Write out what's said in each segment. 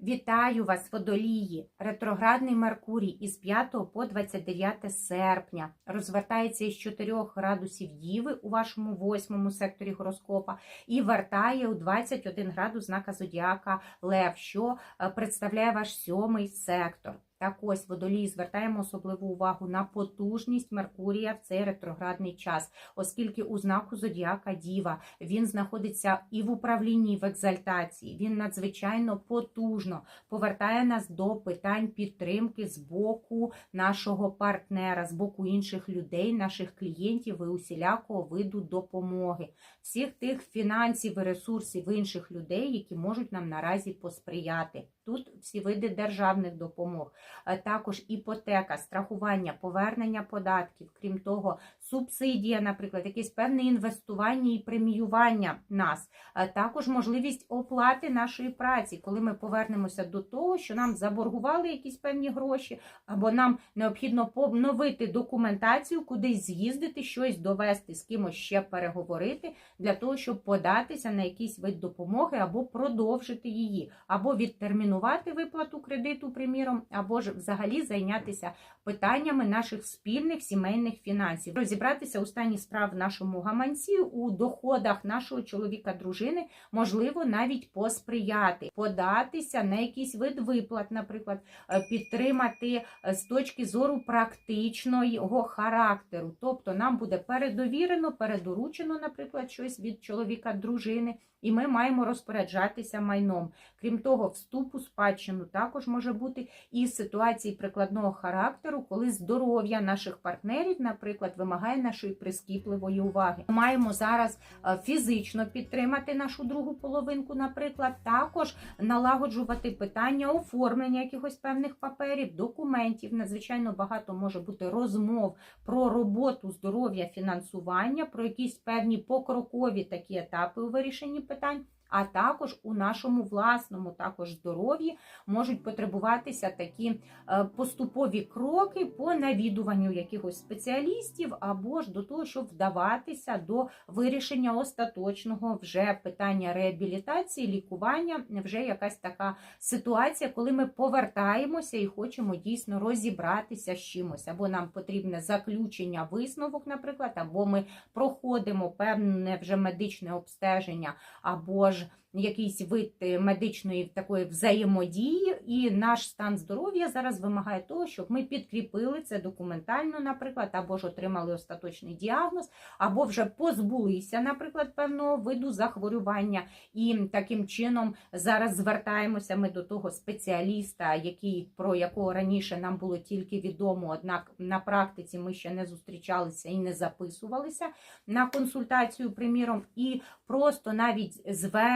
Вітаю вас, водолії! Ретроградний Меркурій із 5 по 29 серпня розвертається із 4 градусів Діви у вашому восьмому секторі гороскопа і вертає у 21 градус знака Зодіака Лев, що е, представляє ваш сьомий сектор. Так ось водолії звертаємо особливу увагу на потужність Меркурія в цей ретроградний час, оскільки у знаку Зодіака Діва він знаходиться і в управлінні, і в екзальтації. Він надзвичайно потужно повертає нас до питань підтримки з боку нашого партнера, з боку інших людей, наших клієнтів і усілякого виду допомоги, всіх тих фінансів і ресурсів інших людей, які можуть нам наразі посприяти. Тут всі види державних допомог, е, також іпотека, страхування, повернення податків, крім того, субсидія, наприклад, якесь певне інвестування і преміювання нас, Е, також можливість оплати нашої праці, коли ми повернемося до того, що нам заборгували якісь певні гроші, або нам необхідно поновити документацію, кудись з'їздити, щось довести, з кимось ще переговорити, для того, щоб податися на якийсь вид допомоги, або продовжити її, або відтермінувати виплату кредиту, приміром, або ж взагалі зайнятися питаннями наших спільних сімейних фінансів, розібратися у стані справ в нашому гаманці, у доходах нашого чоловіка, дружини, можливо, навіть посприяти, податися на якийсь вид виплат, наприклад, е, підтримати е, з точки зору практичного характеру. Тобто нам буде передовірено, передоручено, наприклад, щось від чоловіка, дружини. І ми маємо розпоряджатися майном. Крім того, вступ у спадщину також може бути і ситуації прикладного характеру, коли здоров'я наших партнерів, наприклад, вимагає нашої прискіпливої уваги. Ми маємо зараз е, фізично підтримати нашу другу половинку, наприклад, також налагоджувати питання оформлення якихось певних паперів, документів. Надзвичайно багато може бути розмов про роботу, здоров'я, фінансування, про якісь певні покрокові такі етапи у вирішенні питань. А також у нашому власному також здоров'ї можуть потребуватися такі е, поступові кроки по навідуванню якихось спеціалістів, або ж до того, щоб вдаватися до вирішення остаточного вже питання реабілітації, лікування, вже якась така ситуація, коли ми повертаємося і хочемо дійсно розібратися з чимось, або нам потрібне заключення висновок, наприклад, або ми проходимо певне вже медичне обстеження, або ж якийсь вид е, медичної такої взаємодії, і наш стан здоров'я зараз вимагає того, щоб ми підкріпили це документально, наприклад, або ж отримали остаточний діагноз, або вже позбулися, наприклад, певного виду захворювання, і таким чином зараз звертаємося ми до того спеціаліста, який про якого раніше нам було тільки відомо, однак на практиці ми ще не зустрічалися і не записувалися на консультацію, приміром, і просто навіть звернення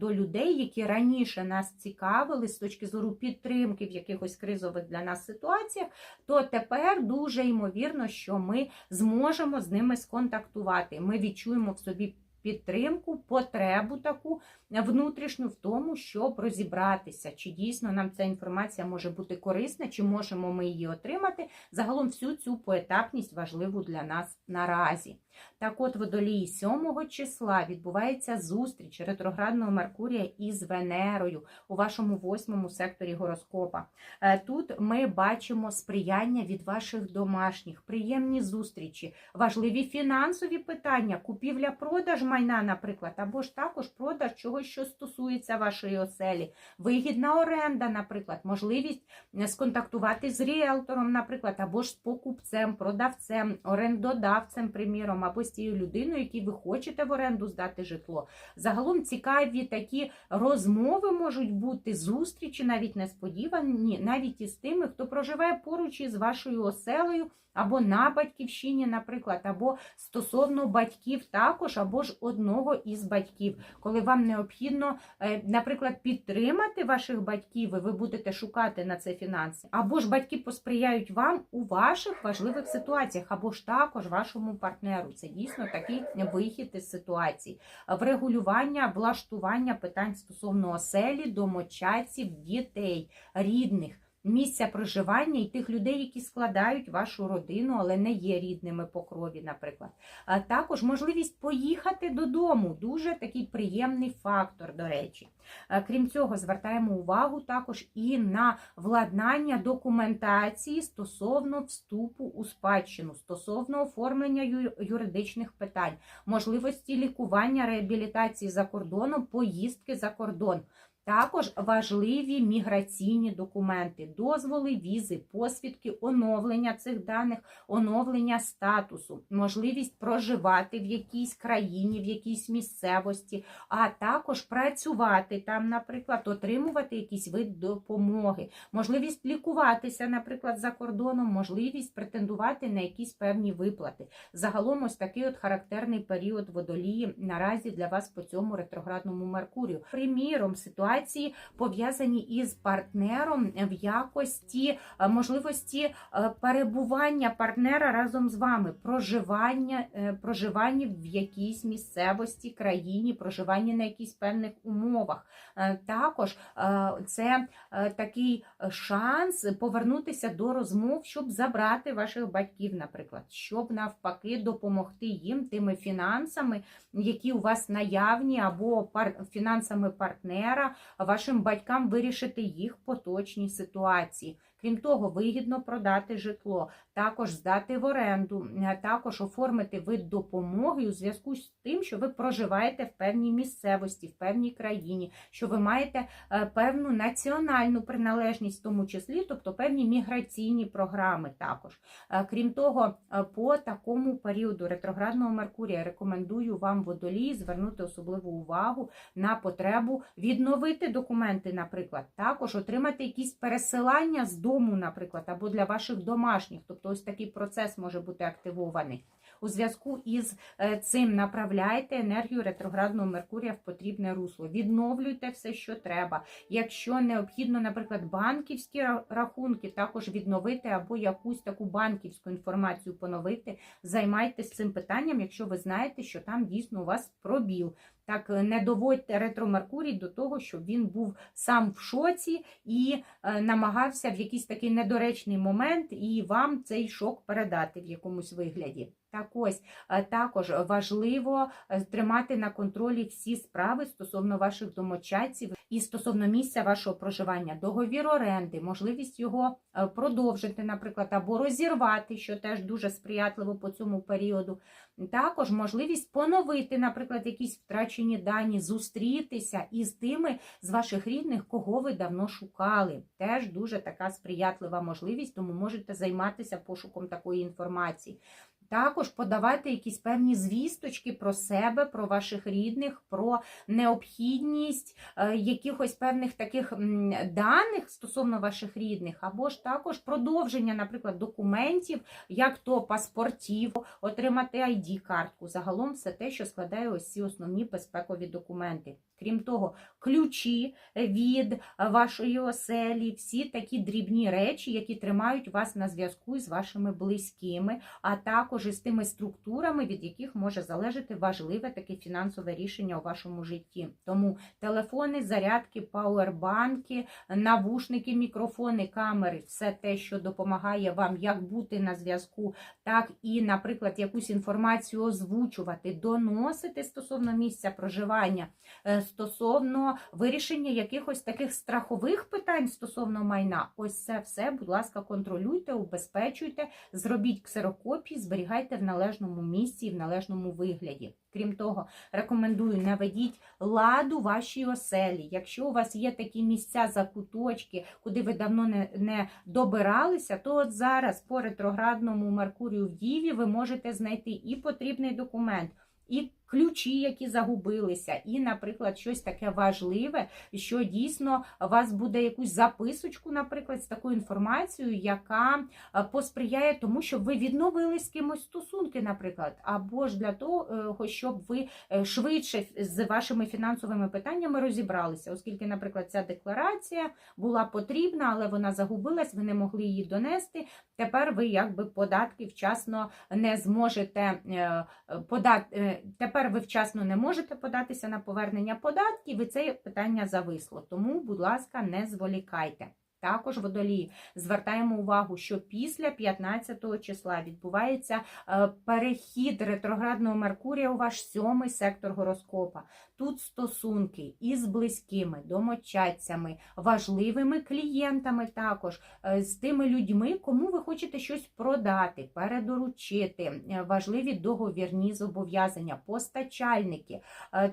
до людей, які раніше нас цікавили з точки зору підтримки в якихось кризових для нас ситуаціях, то тепер дуже ймовірно, що ми зможемо з ними сконтактувати. Ми відчуємо в собі. Підтримку, потребу таку внутрішню в тому, щоб розібратися, чи дійсно нам ця інформація може бути корисна, чи можемо ми її отримати. Загалом всю цю поетапність важливу для нас наразі. Так от, водолії 7 числа відбувається зустріч ретроградного Меркурія із Венерою у вашому восьмому секторі гороскопа. Е, Тут ми бачимо сприяння від ваших домашніх, приємні зустрічі, важливі фінансові питання, купівля-продаж майна, наприклад, або ж також продаж чогось, що стосується вашої оселі, вигідна оренда, наприклад, можливість е, сконтактувати з ріелтором, наприклад, або ж з покупцем, продавцем, орендодавцем, приміром, або з тією людиною, якій ви хочете в оренду здати житло. Загалом цікаві такі розмови можуть бути, зустрічі, навіть несподівані, навіть із тими, хто проживає поруч із вашою оселею, або на батьківщині, наприклад, або стосовно батьків також, або ж одного із батьків, коли вам необхідно, е, наприклад, підтримати ваших батьків, і ви будете шукати на це фінанси, або ж батьки посприяють вам у ваших важливих ситуаціях, або ж також вашому партнеру. Це дійсно такий вихід із ситуації, врегулювання, влаштування питань стосовно оселі, домочадців, дітей, рідних. Місця проживання і тих людей, які складають вашу родину, але не є рідними по крові, наприклад. А також можливість поїхати додому дуже такий приємний фактор, до речі. Крім цього, звертаємо увагу також і на владнання документації стосовно вступу у спадщину, стосовно оформлення юридичних питань, можливості лікування, реабілітації за кордоном, поїздки за кордон. Також важливі міграційні документи, дозволи, візи, посвідки, оновлення цих даних, оновлення статусу, можливість проживати в якійсь країні, в якійсь місцевості, а також працювати там, наприклад, отримувати якийсь вид допомоги, можливість лікуватися, наприклад, за кордоном, можливість претендувати на якісь певні виплати. Загалом, ось такий от характерний період водолії наразі для вас по цьому ретроградному Меркурію. Приміром, ситуації пов'язані із партнером в якості е, можливості е, перебування партнера разом з вами, проживання, е, проживання в якійсь місцевості, країні, проживання на якихось певних умовах. Також це такий шанс повернутися до розмов, щоб забрати ваших батьків, наприклад, щоб навпаки допомогти їм тими фінансами, які у вас наявні, або фінансами партнера, вашим батькам вирішити їх поточні ситуації. Крім того, вигідно продати житло, також здати в оренду, е, також оформити вид допомоги у зв'язку з тим, що ви проживаєте в певній місцевості, в певній країні, що ви маєте е, певну національну приналежність, в тому числі, тобто певні міграційні програми також. Е, Крім того, по такому періоду ретроградного Меркурія рекомендую вам водолії звернути особливу увагу на потребу відновити документи, наприклад, також отримати якісь пересилання з дому, наприклад, або для ваших домашніх. Тобто, ось такий процес може бути активований. У зв'язку із е, цим направляйте енергію ретроградного Меркурія в потрібне русло. Відновлюйте все, що треба. Якщо необхідно, наприклад, банківські рахунки, також відновити або якусь таку банківську інформацію поновити. Займайтесь цим питанням, якщо ви знаєте, що там дійсно у вас пробіл. Так, е, не доводьте ретро Меркурій до того, щоб він був сам в шоці і е, намагався в якийсь такий недоречний момент і вам цей шок передати в якомусь вигляді. Так ось е, також важливо тримати на контролі всі справи стосовно ваших домочадців і стосовно місця вашого проживання, договір оренди, можливість його продовжити, наприклад, або розірвати, що теж дуже сприятливо по цьому періоду. Також можливість поновити, наприклад, якісь втрачені дані, зустрітися із тими з ваших рідних, кого ви давно шукали. Теж дуже така сприятлива можливість, тому можете займатися пошуком такої інформації. Також подавати якісь певні звісточки про себе, про ваших рідних, про необхідність е, якихось певних таких даних стосовно ваших рідних, або ж також продовження, наприклад, документів, як то паспортів, отримати ID-картку. Загалом все те, що складає ось ці основні безпекові документи. Крім того, ключі від вашої оселі, всі такі дрібні речі, які тримають вас на зв'язку з вашими близькими, а також із тими структурами, від яких може залежати важливе таке фінансове рішення у вашому житті. Тому телефони, зарядки, пауербанки, навушники, мікрофони, камери все те, що допомагає вам як бути на зв'язку, так і, наприклад, якусь інформацію озвучувати, доносити стосовно місця проживання е, стосовно вирішення якихось таких страхових питань стосовно майна. Ось це все, будь ласка, контролюйте, убезпечуйте, зробіть ксерокопії, зберігайте в належному місці і в належному вигляді. Крім того, рекомендую наведіть ладу вашій оселі. Якщо у вас є такі місця, закуточки, куди ви давно не, не добиралися, то от зараз по ретроградному Меркурію в Діві ви можете знайти і потрібний документ, і ключі, які загубилися, і, наприклад, щось таке важливе, що дійсно у вас буде якусь записочку, наприклад, з такою інформацією, яка е, посприяє тому, щоб ви відновили з кимось стосунки, наприклад, або ж для того, е, щоб ви е, швидше з вашими фінансовими питаннями розібралися, оскільки, наприклад, ця декларація була потрібна, але вона загубилась, ви не могли її донести. Тепер ви якби податки вчасно не зможете подати. Тепер ви вчасно не можете податися на повернення податків, і це питання зависло. Тому, будь ласка, не зволікайте. Також водолії звертаємо увагу, що після 15 числа відбувається е, перехід ретроградного Меркурія у ваш сьомий сектор гороскопа. Тут стосунки із близькими, домочадцями, важливими клієнтами, також е, з тими людьми, кому ви хочете щось продати, передоручити, е, важливі договірні зобов'язання, постачальники.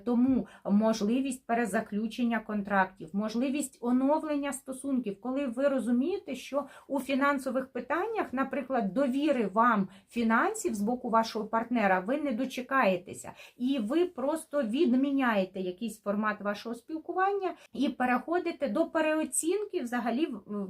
Тому можливість перезаключення контрактів, можливість оновлення стосунків, коли ви розумієте, що у фінансових питаннях, наприклад, довіри вам фінансів з боку вашого партнера, ви не дочекаєтеся, і ви просто відміняєте якийсь формат вашого спілкування і переходите до переоцінки взагалі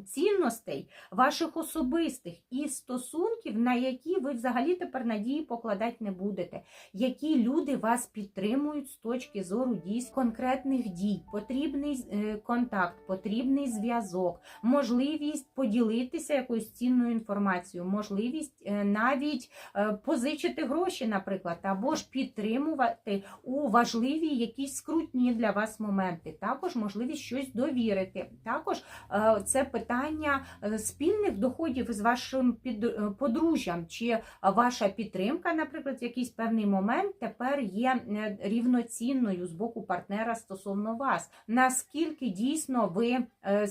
цінностей ваших особистих і стосунків, на які ви взагалі тепер надії покладати не будете. Які люди вас підтримують з точки зору дійсно конкретних дій, потрібний е, контакт, потрібний зв'язок, можливість поділитися якоюсь цінною інформацією, можливість е, навіть е, позичити гроші, наприклад, або ж підтримувати у важливі якісь скрутні для вас моменти. Також можливість щось довірити. Також е, це питання спільних доходів з вашим подружжям, чи ваша підтримка, наприклад, в якийсь певний момент тепер є рівноцінною з боку партнера стосовно вас. Наскільки дійсно ви е,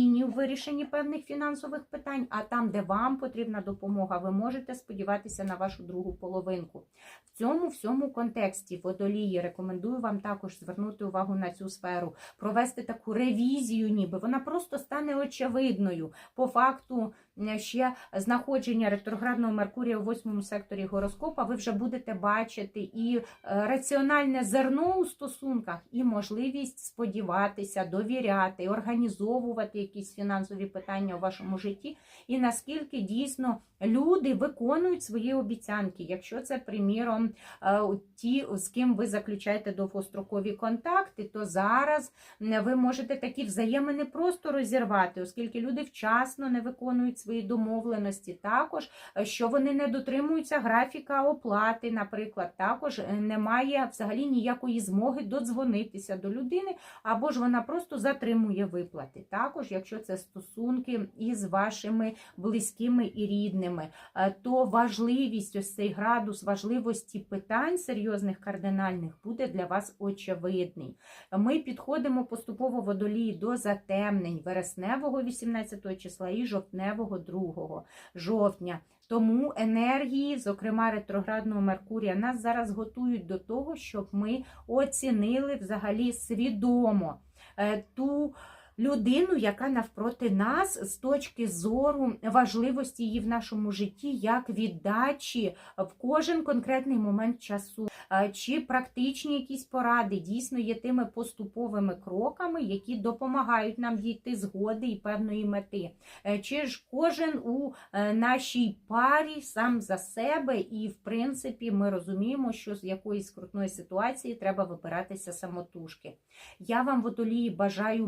самостійні в вирішенні певних фінансових питань, а там, де вам потрібна допомога, ви можете сподіватися на вашу другу половинку. В цьому всьому контексті водолії рекомендую вам також звернути увагу на цю сферу, провести таку ревізію, ніби вона просто стане очевидною по факту ще знаходження ретроградного Меркурія у восьмому секторі гороскопа. Ви вже будете бачити і е, раціональне зерно у стосунках, і можливість сподіватися, довіряти, організовувати якісь фінансові питання у вашому житті, і наскільки дійсно люди виконують свої обіцянки, якщо це приміром е, ті, з ким ви заключаєте довгострокові контакти, то зараз ви можете такі взаємини просто розірвати, оскільки люди вчасно не виконують свої домовленості. Також е, що вони не дотримуються графіка оплати, наприклад, також е, немає взагалі ніякої змоги додзвонитися до людини, або ж вона просто затримує виплати. Також, якщо це стосунки із вашими близькими і рідними, е, то важливість ось цей градус важливості питань серйозних кардинальних буде для вас очевидний. Ми підходимо поступово водолії до затемнень вересневого 18 числа і жовтневого 2 жовтня. Тому енергії, зокрема ретроградного Меркурія, нас зараз готують до того, щоб ми оцінили взагалі свідомо е, ту людину, яка навпроти нас з точки зору важливості її в нашому житті, як віддачі в кожен конкретний момент часу. Чи практичні якісь поради дійсно є тими поступовими кроками, які допомагають нам дійти згоди і певної мети? Е, Чи ж кожен у е, нашій парі сам за себе, і в принципі ми розуміємо, що з якоїсь скрутної ситуації треба вибиратися самотужки. Я вам, водолії, бажаю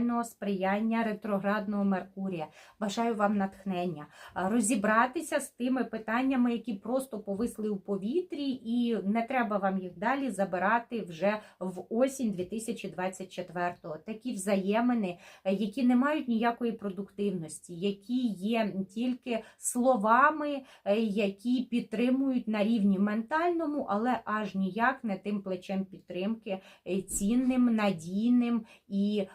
максимального сприяння ретроградного Меркурія. Бажаю вам натхнення, розібратися з тими питаннями, які просто повисли у повітрі, і не треба вам їх далі забирати вже в осінь 2024-го. Такі взаємини, е, які не мають ніякої продуктивності, які є тільки словами, е, які підтримують на рівні ментальному, але аж ніяк не тим плечем підтримки е, цінним, надійним і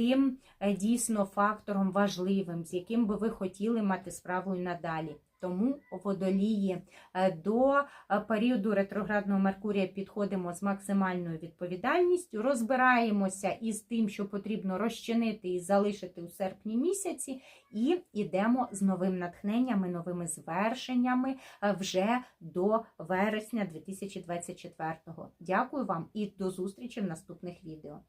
тим е, дійсно фактором важливим, з яким би ви хотіли мати справу і надалі. Тому водолії е, до е, періоду ретроградного Меркурія підходимо з максимальною відповідальністю, розбираємося із тим, що потрібно розчинити і залишити у серпні місяці, і йдемо з новим натхненням і новими звершеннями вже до вересня 2024-го. Дякую вам і до зустрічі в наступних відео.